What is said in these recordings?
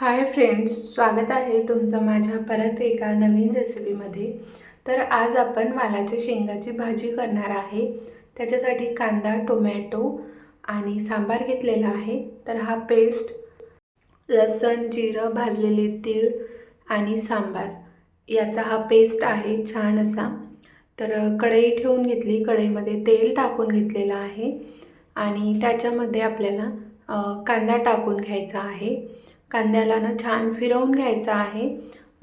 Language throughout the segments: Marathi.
हाय फ्रेंड्स स्वागत आहे तुमचं माझ्या परत एका नवीन रेसिपीमध्ये तर आज आपण वालाच्या शेंगाची भाजी करणार आहे. त्याच्यासाठी कांदा टोमॅटो आणि सांबार घेतलेला आहे. तर हा पेस्ट लसण जिरं भाजलेले तीळ आणि सांबार. याचा हा पेस्ट आहे छान असा. तर कढई ठेवून घेतली कढईमध्ये तेल टाकून घेतलेलं आहे. आणि त्याच्यामध्ये आपल्याला कांदा टाकून घ्यायचा आहे. कांद्याला ना छान फिरवून घ्यायचा आहे.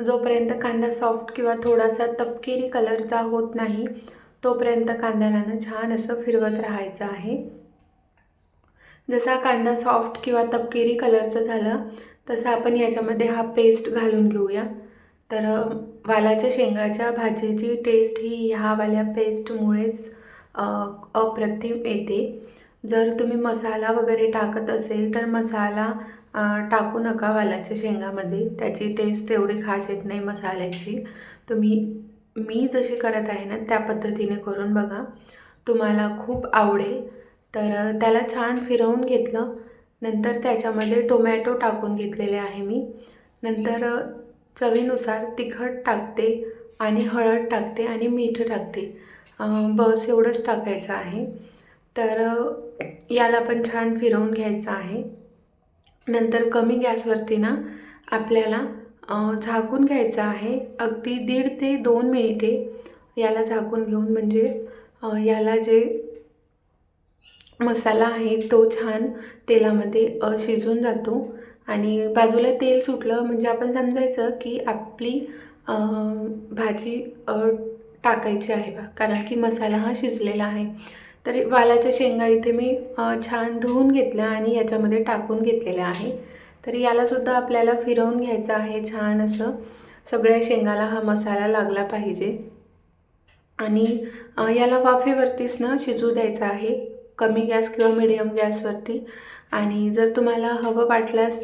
जोपर्यंत कांदा सॉफ्ट किंवा थोडासा तपकिरी कलरचा होत नाही तोपर्यंत कांद्याला ना छान असं फिरवत राहायचं आहे. जसा कांदा सॉफ्ट किंवा तपकिरी कलरचा झाला तसा आपण याच्यामध्ये हा पेस्ट घालून घेऊया. तर वालाच्या शेंगाच्या भाजीची टेस्ट ही ह्यावाल्या पेस्टमुळेच अप्रतिम येते. जर तुम्ही मसाला वगैरे टाकत असेल तर मसाला टाकू नका वालाच्या शेंगामध्ये. त्याची टेस्ट एवढी खास येत नाही मसाल्याची. तुम्ही मी जशी करत आहे ना त्या पद्धतीने करून बघा. तुम्हाला खूप आवडेल. तर त्याला छान फिरवून घेतलं. नंतर त्याच्यामध्ये टोमॅटो टाकून घेतलेले आहे मी. नंतर चवीनुसार तिखट टाकते आणि हळद टाकते आणि मीठ टाकते. बस एवढंच टाकायचं आहे. तर याला पण छान फिरवून घ्यायचं आहे. नंतर कमी गॅसवरती ना आपल्याला झाकून घ्यायचं आहे. अगदी दीड ते दोन मिनिटे याला झाकून घेऊन म्हणजे याला जे मसाला आहे तो छान तेलामध्ये शिजून जातो. आणि बाजूला तेल सुटलं म्हणजे आपण समजायचं की आपली भाजी टाकायची आहे बा. कारण की मसाला हा शिजलेला आहे. तर वालाच्या शेंगा इथे मी छान धुवून घेतल्या आणि याच्यामध्ये टाकून घेतलेल्या आहे. तर यालासुद्धा आपल्याला फिरवून घ्यायचं आहे छान असं. सगळ्या शेंगाला हा मसाला लागला पाहिजे. आणि याला वाफेवरतीच ना शिजू द्यायचं आहे. कमी गॅस किंवा मिडियम गॅसवरती. आणि जर तुम्हाला हवं वाटल्यास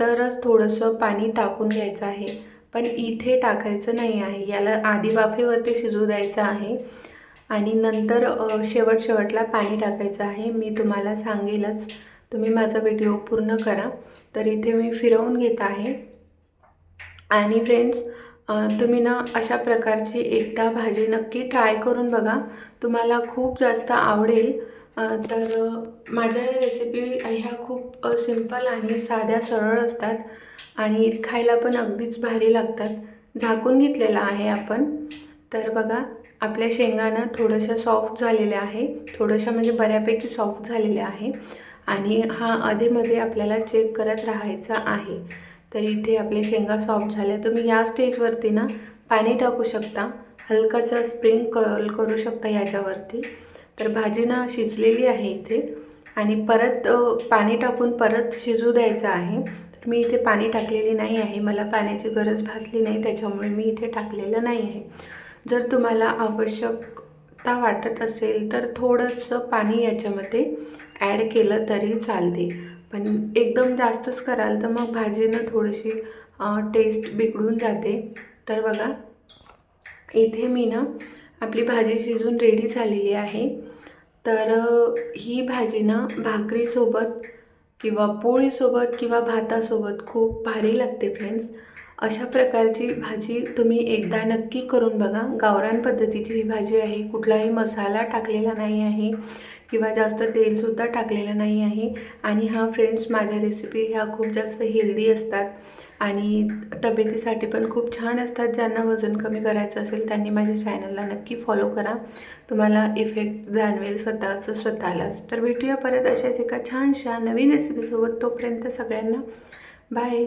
तरच थोडंसं पाणी टाकून घ्यायचं आहे. पण इथे टाकायचं नाही आहे. याला आधी वाफेवरती शिजू द्यायचं आहे. आणि नंतर शेवट शेवटला पाणी टाकायचं आहे. मी तुम्हाला सांगेलच. तुम्ही माझा व्हिडिओ पूर्ण करा. तर इथे मी फिरवून घेत आहे. आणि फ्रेंड्स तुम्ही ना अशा प्रकारची एकदा भाजी नक्की ट्राय करून बघा. तुम्हाला खूप जास्त आवडेल. तर माझ्या रेसिपी ह्या खूप सिंपल आणि साध्या सरळ असतात. आणि खायला पण अगदीच भारी लागतात. झाकून घेतलेला आहे आपण. तर बघा आपल्या शेंगाना थोड्याशा सॉफ्ट झालेल्या आहे. थोड्याशा म्हणजे बऱ्यापैकी सॉफ्ट झालेल्या आहे. आणि हा अधेमध्ये आपल्याला चेक करत राहायचा आहे. तर इथे आपल्या शेंगा सॉफ्ट झाल्या. तुम्ही या स्टेजवरती ना पाणी टाकू शकता. हलकासा स्प्रिंग कल करू शकता याच्यावरती. तर भाजी ना शिजलेली आहे इथे. आणि परत पाणी टाकून परत शिजू द्यायचं आहे. तर मी इथे पाणी टाकलेली नाही आहे. मला पाण्याची गरज भासली नाही. त्याच्यामुळे मी इथे टाकलेलं नाही आहे. जर तुम्हाला आवश्यकता वाटत असेल तर थोडंसं पाणी याच्यामध्ये ॲड केलं तरी चालते. पण एकदम जास्तच कराल तर मग भाजीनं थोडीशी टेस्ट बिघडून जाते. तर बघा इथे मी ना आपली भाजी शिजून रेडी झालेली आहे. तर ही भाजी ना भाकरीसोबत किंवा पोळीसोबत किंवा भातासोबत खूप भारी लागते फ्रेंड्स अशा प्रकारची भाजी तुम्ही एकदा नक्की करून बघा. गावरान पद्धतीची ही भाजी आहे. कुठलाही मसाला टाकलेला नाही आहे किंवा जास्त तेलसुद्धा टाकलेलं नाही आहे. आणि हा फ्रेंड्स माझ्या रेसिपी ह्या खूप जास्त हेल्दी असतात. आणि तब्येतीसाठी पण खूप छान असतात. ज्यांना वजन कमी करायचं असेल त्यांनी माझ्या चॅनलला नक्की फॉलो करा. तुम्हाला इफेक्ट जाणवेल स्वतःचं स्वतःलाच. तर भेटूया परत अशाच एका छानशा नवीन रेसिपीसोबत तोपर्यंत सगळ्यांना बाय